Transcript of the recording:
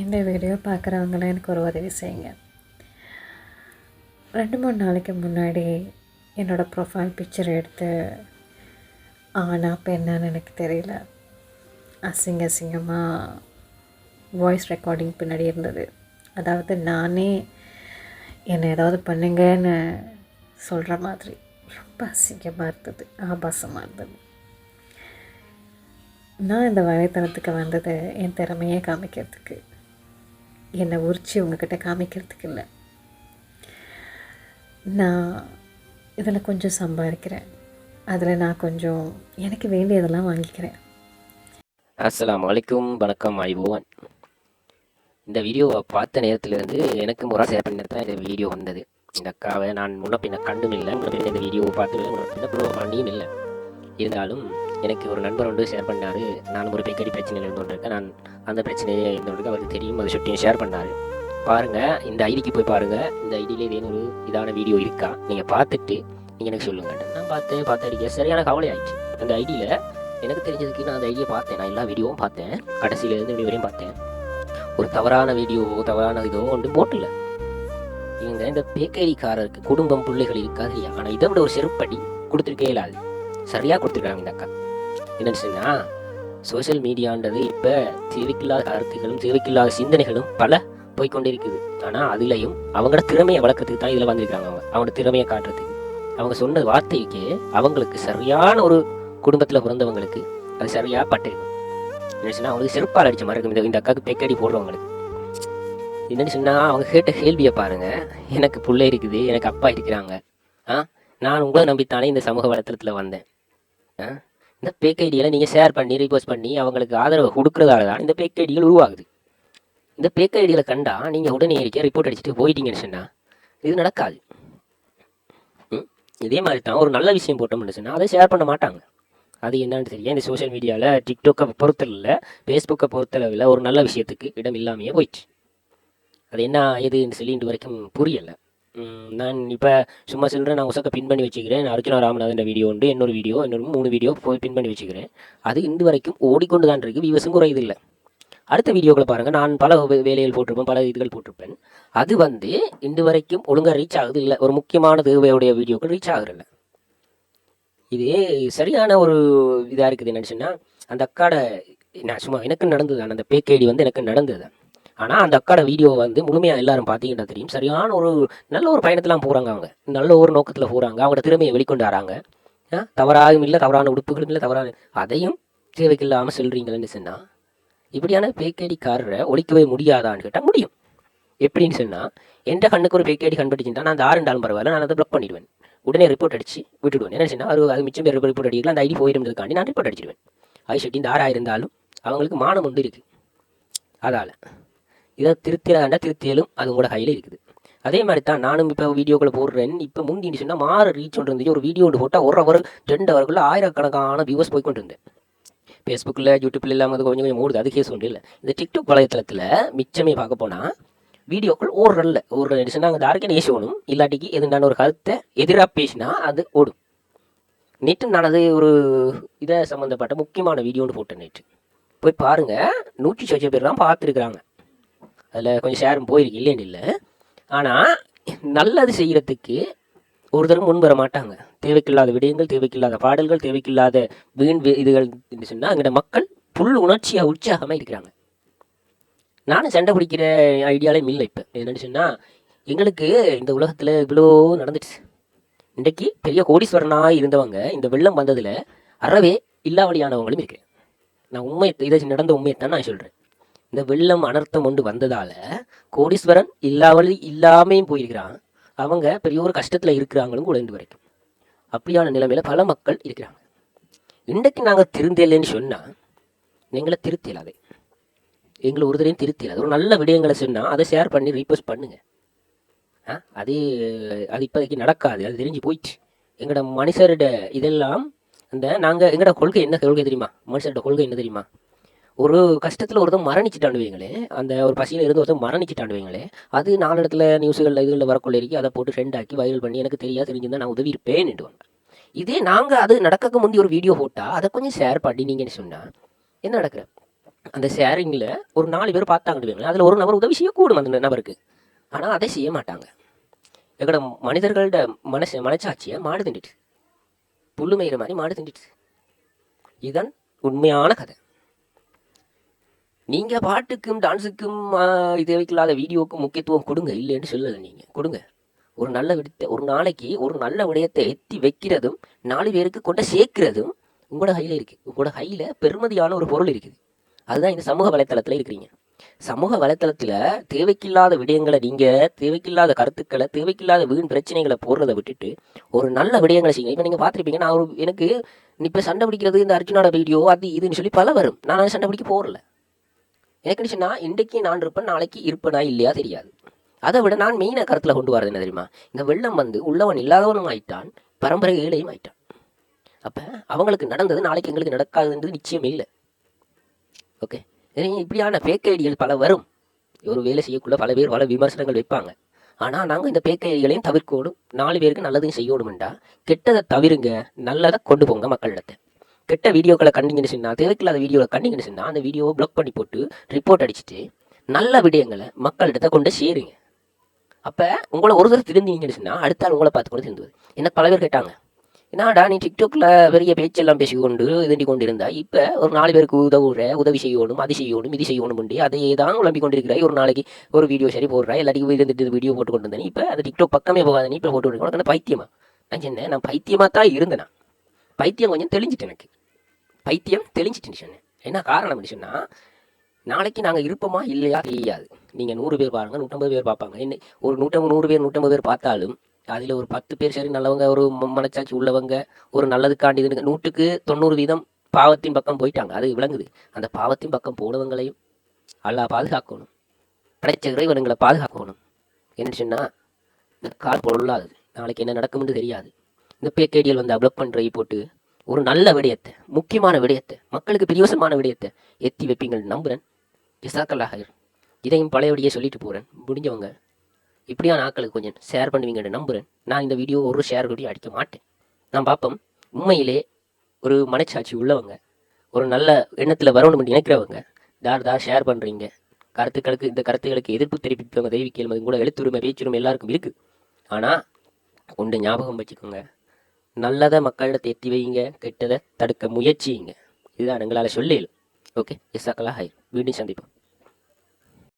இந்த வீடியோ பார்க்குறவங்களும் எனக்கு ஒரு உதவி செய்யுங்க. ரெண்டு மூணு நாளைக்கு முன்னாடி என்னோடய ப்ரொஃபைல் பிக்சர் எடுத்து ஆனா பெண்ணான்னு எனக்கு தெரியல. அசிங்க அசிங்கமாக வாய்ஸ் ரெக்கார்டிங் பின்னாடி இருந்தது. அதாவது நானே என்னை ஏதாவது பண்ணுங்கன்னு சொல்கிற மாதிரி ரொம்ப அசிங்கமாக இருந்தது ஆபாசமாக இருந்தது. நான் இந்த வலைத்தளத்துக்கு வந்தது என் திறமையை காமிக்கிறதுக்கு. என்னை உரிச்சு உங்ககிட்ட காமிக்கிறதுக்கு இல்லை. நான் இதில் கொஞ்சம் சம்பாதிக்கிறேன் அதில் நான் கொஞ்சம் எனக்கு வேண்டியதெல்லாம் வாங்கிக்கிறேன். அஸ்லாம் வலைக்கும் வணக்கம் ஐவோவன் இந்த வீடியோவை பார்த்த நேரத்திலிருந்து எனக்கு முறை சேர பண்ணி தான் இந்த வீடியோ வந்தது. இந்த அக்காவை நான் முன்ன பின்ன கண்டும் இல்லை. முன்ன பின்ன இந்த வீடியோவை பார்த்து முன்ன பின்ன பண்ணியும் இல்லை. இருந்தாலும் எனக்கு ஒரு நண்பர் வந்து ஷேர் பண்ணார். நான் ஒரு பெக்கடி பிரச்சனையில் இருந்துகிட்ருக்கேன் நான் அந்த பிரச்சனையை இருந்துகிட்டு அவருக்கு தெரியும் அதை சுட்டியும் ஷேர் பண்ணார். பாருங்கள் இந்த ஐடிக்கு போய் பாருங்கள் இந்த ஐடியிலே இதே ஒரு இதான வீடியோ இருக்கா? நீங்கள் பார்த்துட்டு நீங்கள் எனக்கு சொல்லுங்க. நான் பார்த்து பார்த்து அடிக்க சரியான கவலை ஆயிடுச்சு. அந்த ஐடியில் எனக்கு தெரிஞ்சதுக்கு நான் அந்த ஐடியை பார்த்தேன். நான் எல்லா வீடியோவும் பார்த்தேன். கடைசியில இருந்து இப்படி வரையும் பார்த்தேன். ஒரு தவறான வீடியோவோ தவறான இதோ ஒன்று போட்டில்ல. இவங்க இந்த பேக்கரிக்காரருக்கு குடும்பம் பிள்ளைகள் இருக்காது இல்லையா? ஆனால் இதை விட ஒரு செருப்படி கொடுத்துருக்கே இல்லாது சரியாக கொடுத்துருக்காங்க இந்த அக்கா. என்னன்னு சொன்னால் சோஷியல் மீடியான்றது இப்போ தேவைக்கில்லாத கருத்துகளும் தேவைக்கில்லாத சிந்தனைகளும் பல போய்க்கொண்டிருக்குது. ஆனால் அதுலேயும் அவங்களோட திறமையை வளர்க்கறதுக்கு தான் இதில் வந்திருக்காங்க அவங்க. அவங்களோட திறமையை காட்டுறதுக்கு. அவங்க சொன்ன வார்த்தைக்கு அவங்களுக்கு சரியான ஒரு குடும்பத்தில் பிறந்தவங்களுக்கு அது சரியாக பட்டிருக்கும். என்ன சொன்னால் அவங்களுக்கு செருப்பால் அடித்த மாதிரி இருக்கும். இந்த அக்காவுக்கு பெக்கடி போடுறவங்களுக்கு. என்னன்னு சொன்னால் அவங்க கேட்ட கேள்வியை பாருங்க. எனக்கு பிள்ளை இருக்குது எனக்கு அப்பா இருக்கிறாங்க. ஆ? நான் உங்களை நம்பித்தானே இந்த சமூக வலைத்தளத்தில் வந்தேன். ஆ? இந்த பேக் ஐடியெல்லாம் நீங்கள் ஷேர் பண்ணி ரீபோஸ்ட் பண்ணி அவங்களுக்கு ஆதரவு கொடுக்குறதால தான் இந்த பேக்கைடிகள் உருவாகுது. இந்த பேக் ஐடியில் கண்டா நீங்கள் உடனே இருக்க ரிப்போர்ட் அடிச்சுட்டு போயிட்டீங்கன்னு சொன்னா இது நடக்காது. ம்? இதே மாதிரி தான் ஒரு நல்ல விஷயம் போட்டோம்னு சொன்னால் அதை ஷேர் பண்ண மாட்டாங்க. அது என்னன்னு தெரியும் இந்த சோஷியல் மீடியாவில் டிக்டாக்கை பொறுத்தளவில் ஃபேஸ்புக்கை பொறுத்தளவில் ஒரு நல்ல விஷயத்துக்கு இடம் இல்லாமையே போயிடுச்சு. அது என்ன எதுன்னு சொல்லி இன்று வரைக்கும் புரியலை. நான் இப்போ சும்மா சொல்கிறேன் நான் உசக்க பின் பண்ணி வச்சுக்கிறேன். அர்ஜுனா ராமநாதன் வீடியோ உண்டு. இன்னொரு வீடியோ இன்னொரு மூணு வீடியோ போய் பின் பண்ணி வச்சுக்கிறேன். அது இன்று வரைக்கும் ஓடிக்கொண்டு தான் இருக்குது வியூவர்ஸும் குறையுது இல்லை அடுத்த வீடியோக்களை பாருங்கள் நான் பல வேலைகள் போட்டிருப்பேன் பல இதுகள் போட்டிருப்பேன். அது வந்து இன்று வரைக்கும் ஒழுங்காக ரீச் ஆகுது இல்லை ஒரு முக்கியமான தேவையுடைய வீடியோக்கள் ரீச் ஆகுறதில்ல. இதே சரியான ஒரு இதாக இருக்குது. என்னன்னு சொன்னால் அந்த அக்காட நான் சும்மா எனக்கு நடந்தது அந்த பேக்கேடி வந்து எனக்கு நடந்தது ஆனால் அந்த அக்காட வீடியோ வந்து முழுமையாக எல்லாரும் பார்த்தீங்கன்னா தெரியும். சரியான ஒரு நல்ல ஒரு பயணத்தெலாம் போகிறாங்க அவங்க. நல்ல ஒரு நோக்கத்தில் போகிறாங்க அவங்களோட திறமையை வெளிக்கொண்டு வராங்க தவறாகவும் இல்லை தவறான உடுப்புகளும் இல்லை தவறான அதையும் தேவைக்கு இல்லாமல் சொல்கிறீங்களேன்னு சொன்னால் இப்படியான பேக்கேடிக்காரரை ஒழிக்கவே முடியாதான்னு கேட்டால் முடியும். எப்படின்னு சொன்னால் எந்த கண்ணுக்கு ஒரு பேக்கேடி கண்டுபிடிச்சிருந்தா நான் அந்த ஆறு நாள் பரவாயில்ல நான் அதை பிளாக் பண்ணிடுவேன். உடனே ரிப்போர்ட் அடிச்சு விட்டுடுவேன். என்ன சொன்னால் அவர் அது மிச்சம் பேர் ரிப்போர்ட் அடிக்கலாம் அந்த ஐடி போயிடுறதுக்காண்டி நான் ரிப்போர்ட் அடிச்சிடுவேன் ஐ ஷெட்டி இந்த ஆறாக இருந்தாலும் அவங்களுக்கு மானம் ஒன்று இருக்குது அதால். இதை திருத்தினாண்டா திருத்தியலும் அது உங்களோட கையில் இருக்குது. அதே மாதிரி தான் நானும் இப்போ வீடியோக்களை போடுறேன். இப்போ முந்தின்னு சொன்னால் மாற ரீச் ஒன்று இருந்துச்சு. ஒரு வீடியோ ஒன்று போட்டால் ஒரு அவர் ரெண்டு அவருக்குள்ள ஆயிரக்கணக்கான வியூவர்ஸ் போய் கொண்டு இருந்தேன். ஃபேஸ்புக்கில் யூடியூப்பில் இல்லாமல் அது கொஞ்சம் கொஞ்சம் ஓடுது அது கேஸ் ஒன்று இல்லை. இந்த டிக்டாக் வலைத்தளத்தில் மிச்சமே பார்க்க போனால் வீடியோக்கள் ஓடுறல்ல ஒரு சொன்னால் அங்கே யாருக்கே நேசணும் இல்லாட்டிக்கு எதுண்டான ஒரு கருத்தை எதிராக பேசினா அது ஓடும். நேற்று நான் அது ஒரு இதை சம்மந்தப்பட்ட முக்கியமான வீடியோன்னு போட்டேன் நேற்று போய் பாருங்கள் நூற்றி சொச்ச பேர் தான் பார்த்துருக்குறாங்க. அதில் கொஞ்சம் ஷேரும் போயிருக்கு இல்லைன்னு இல்லை. ஆனால் நல்லது செய்கிறதுக்கு ஒரு தரம் முன் வர மாட்டாங்க. தேவைக்கில்லாத விடயங்கள் தேவைக்கில்லாத பாடல்கள் தேவைக்கில்லாத வீண் இதுகள் என்று சொன்னால் அங்கே மக்கள் புல் உணர்ச்சியாக உற்சாகமாக இருக்கிறாங்க. நானும் சண்டை பிடிக்கிற ஐடியாலே இல்லை இப்போ. என்னென்னு சொன்னால் எங்களுக்கு இந்த உலகத்தில் இவ்வளோ நடந்துச்சு இன்றைக்கு பெரிய கோடீஸ்வரனாக இருந்தவங்க இந்த வெள்ளம் வந்ததில் அறவே இல்லாவழியானவங்களும் இருக்கு நான் உண்மை இதை நடந்த உண்மையை தான் நான் சொல்கிறேன் இந்த வெள்ளம் அனர்த்தம் கொண்டு வந்ததால் கோடீஸ்வரன் இல்லாமல் இல்லாமையும் போயிருக்கிறான். அவங்க பெரிய ஒரு கஷ்டத்தில் இருக்கிறாங்களும் கூட இன்று வரைக்கும். அப்படியான நிலைமையில் பல மக்கள் இருக்கிறாங்க. இன்றைக்கு நாங்கள் திருந்தலைன்னு சொன்னால் எங்களை திருத்தியலாது எங்களை ஒரு தடையும் திருத்தலாது ஒரு நல்ல விடயங்களை சொன்னால் அதை ஷேர் பண்ணி ரீபோஸ்ட் பண்ணுங்கள் ஆ? அது அது இப்போதைக்கு நடக்காது. அது தெரிஞ்சு போயிடுச்சு. எங்களோட மனுஷரோட இதெல்லாம் அந்த நாங்கள் எங்களோட கொள்கை என்ன கொள்கை தெரியுமா? மனுஷரோட கொள்கை என்ன தெரியுமா? ஒரு கஷ்டத்தில் ஒருத்தன் மரணிச்சிட்டாண்டு வைங்களே அந்த ஒரு பசியில் இருந்து ஒருத்தன் மரணிச்சிட்டாண்டு வைங்களே அது நாலு இடத்துல நியூஸுகளில் இதுகளில் வரக்குள்ள இருக்கி அதை போட்டு ட்ரெண்ட் ஆக்கி வைரல் பண்ணி எனக்கு தெரியாது தெரிஞ்சிருந்தா நான் உதவி இருப்பேன்னுட்டு இதே நாங்கள் அது நடக்க முந்தி ஒரு வீடியோ போட்டால் அதை கொஞ்சம் ஷேர் பண்ணி நீங்கன்னு சொன்னால் என்ன நடக்கிற அந்த ஷேரிங்கில் ஒரு நாலு பேர் பார்த்தாங்கன்னு வைங்களேன் அதில் ஒரு நபர் உதவி செய்யக்கூடும் அந்த நபருக்கு. ஆனால் அதை செய்ய மாட்டாங்க. எங்களோட மனிதர்களோட மனசு மனச்சாட்சியை மாடு திண்டுட்டு புல்லுமையிற மாதிரி மாடு திண்டுட்டு இதுதான் உண்மையான கதை. நீங்கள் பாட்டுக்கும் டான்ஸுக்கும் தேவைக்கில்லாத வீடியோவுக்கும் முக்கியத்துவம் கொடுங்க. இல்லைன்னு சொல்லலை நீங்கள் கொடுங்க. ஒரு நல்ல விடத்தை ஒரு நாளைக்கு ஒரு நல்ல விடயத்தை எத்தி வைக்கிறதும் நாலு பேருக்கு கொண்டு சேர்க்கிறதும் உங்களோட கையில் இருக்குது உங்களோட கையில் பெருமதியான ஒரு பொருள் இருக்குது. அதுதான் இந்த சமூக வலைத்தளத்தில் இருக்கிறீங்க. சமூக வலைத்தளத்தில் தேவைக்கில்லாத விடயங்களை நீங்கள் தேவைக்கில்லாத கருத்துக்களை தேவைக்கில்லாத வீண் பிரச்சனைகளை போடுறதை விட்டுட்டு ஒரு நல்ல விடயங்களை செய்யுங்க. இப்போ நீங்கள் பார்த்துருப்பீங்க நான் ஒரு எனக்கு இப்போ சண்டை பிடிக்கிறது இந்த அர்ஜுனோட வீடியோ அது இதுன்னு சொல்லி பல வரும். நான் சண்டை பிடிக்க போறல எனக்கு சொன்னா இன்றைக்கு நான் இருப்பேன் நாளைக்கு இருப்பேனா இல்லையா தெரியாது. அதை விட நான் மெயினாக கருத்தில் கொண்டு வரது என்ன தெரியுமா? இங்கே வெள்ளம் வந்து உள்ளவன் இல்லாதவனும் ஆயிட்டான் பரம்பரை ஏழையும் ஆயிட்டான். அப்போ அவங்களுக்கு நடந்தது நாளைக்கு எங்களுக்கு நடக்காதுன்றது நிச்சயமே இல்லை. ஓகே? இப்படியான பேக் ஐடிகள் பல வரும். ஒரு வேலை செய்யக்குள்ள பல பேர் பல விமர்சனங்கள் வைப்பாங்க. ஆனால் நாங்கள் இந்த பேக்க ஐடிகளையும் தவிர்க்கணும் நாலு பேருக்கு நல்லதையும் செய்யணும்டா கெட்டதை தவிருங்க நல்லதை கொண்டு போங்க மக்களிடத்தை. கெட்ட வீடியோக்களை கண்டிங்கன்னு தேவைக்கில்லாத வீடியோவை கண்டிங்கன்னு அந்த வீடியோவை பிளாக் பண்ணி போட்டு ரிப்போர்ட் அடிச்சுட்டு நல்ல விடயங்களை மக்கள்கிட்ட கொண்டு சேருங்க. அப்போ உங்களை ஒரு தடவை திருந்தீங்கன்னு சொன்னா அடுத்த ஆள் உங்களை பார்த்து கூட திருந்துவது என்ன பல பேர் கேட்டாங்க. என்னடா நீ டிக்டாக்ல பெரிய பேச்செல்லாம் பேசிக்கொண்டு இதுண்டி கொண்டு இருந்தா இப்போ ஒரு நாலு பேருக்கு உதவுற உதவி செய்யணும் அது செய்யணும் இது செய்யணும் பண்ணி அதை தான் உழம்பி கொண்டிருக்கிறாய். ஒரு நாளைக்கு ஒரு வீடியோ சரி போடுறா எல்லாத்தையும் இருந்துட்டு வீடியோ போட்டு கொண்டு இருந்தேன் இப்போ அது டிக்டாக் பக்கமே போகாத நீ இப்போ போட்டு விடுங்க உனக்கு பைத்தியமா? நான் சொன்னேன் நான் பைத்தியமாக தான் இருந்தேன்? பைத்தியம் கொஞ்சம் தெளிஞ்சிட்டு எனக்கு. பைத்தியம் தெளிஞ்சிட்டுன்னு சொன்னேன் என்ன காரணம் சொன்னால் நாளைக்கு நாங்கள் இருப்போமா இல்லையா தெரியாது. நீங்கள் நூறு பேர் பாருங்கள் நூற்றம்பது பேர் பார்ப்பாங்க. என்ன ஒரு நூற்றம்பது நூறு பேர் நூற்றம்பது பேர் பார்த்தாலும் அதில் ஒரு பத்து பேர் சரி நல்லவங்க ஒரு ம- மனச்சாட்சி உள்ளவங்க ஒரு நல்லதுக்காண்டி இதுன்னு நூற்றுக்கு தொண்ணூறு வீதம் பாவத்தின் பக்கம் போயிட்டாங்க. அது விளங்குது. அந்த பாவத்தின் பக்கம் போனவங்களையும் அல்லா பாதுகாக்கணும். படைச்ச இறைவனுங்களை பாதுகாக்கணும். என்ன சொன்னால் இந்த கால் பொருளாது. நாளைக்கு என்ன நடக்கும்னு தெரியாது. இந்த பேக்கேடியல் வந்து அப்ளோட் பண்ணுற போட்டு ஒரு நல்ல விடயத்தை முக்கியமான விடயத்தை மக்களுக்கு பிரியோசமான விடயத்தை எத்தி வைப்பீங்கள் நம்புகிறேன் ஜிசாக்கல்லாக இதையும் பழையபடியே சொல்லிட்டு போகிறேன் முடிஞ்சவங்க இப்படியான ஆக்களுக்கு கொஞ்சம் ஷேர் பண்ணுவீங்கன்னு நம்புகிறேன் நான் இந்த வீடியோ ஒரு ஷேர் கூட அடிக்க மாட்டேன். நான் பார்ப்போம் உண்மையிலே ஒரு மனச்சாட்சி உள்ளவங்க ஒரு நல்ல எண்ணத்தில் வரணும்னு நினைக்கிறவங்க தார் தார் ஷேர் பண்ணுறீங்க கருத்துக்களுக்கு இந்த கருத்துக்களுக்கு எதிர்ப்பு தெரிவிப்பவங்க தெய்வீக்கியல் கூட எழுத்துரிமை பேச்சுரிமை எல்லாருக்கும் இருக்குது ஆனால் ஒன்று ஞாபகம் வச்சுக்கோங்க. நல்லதை மக்கள்கிட்ட எத்தி வைங்க கெட்டதை தடுக்க முயற்சியுங்க இதுதான் எங்களால் சொல்லிடல ஓகே எஸ்ஸாக்கலா ஹை மீண்டும் சந்திப்போம்.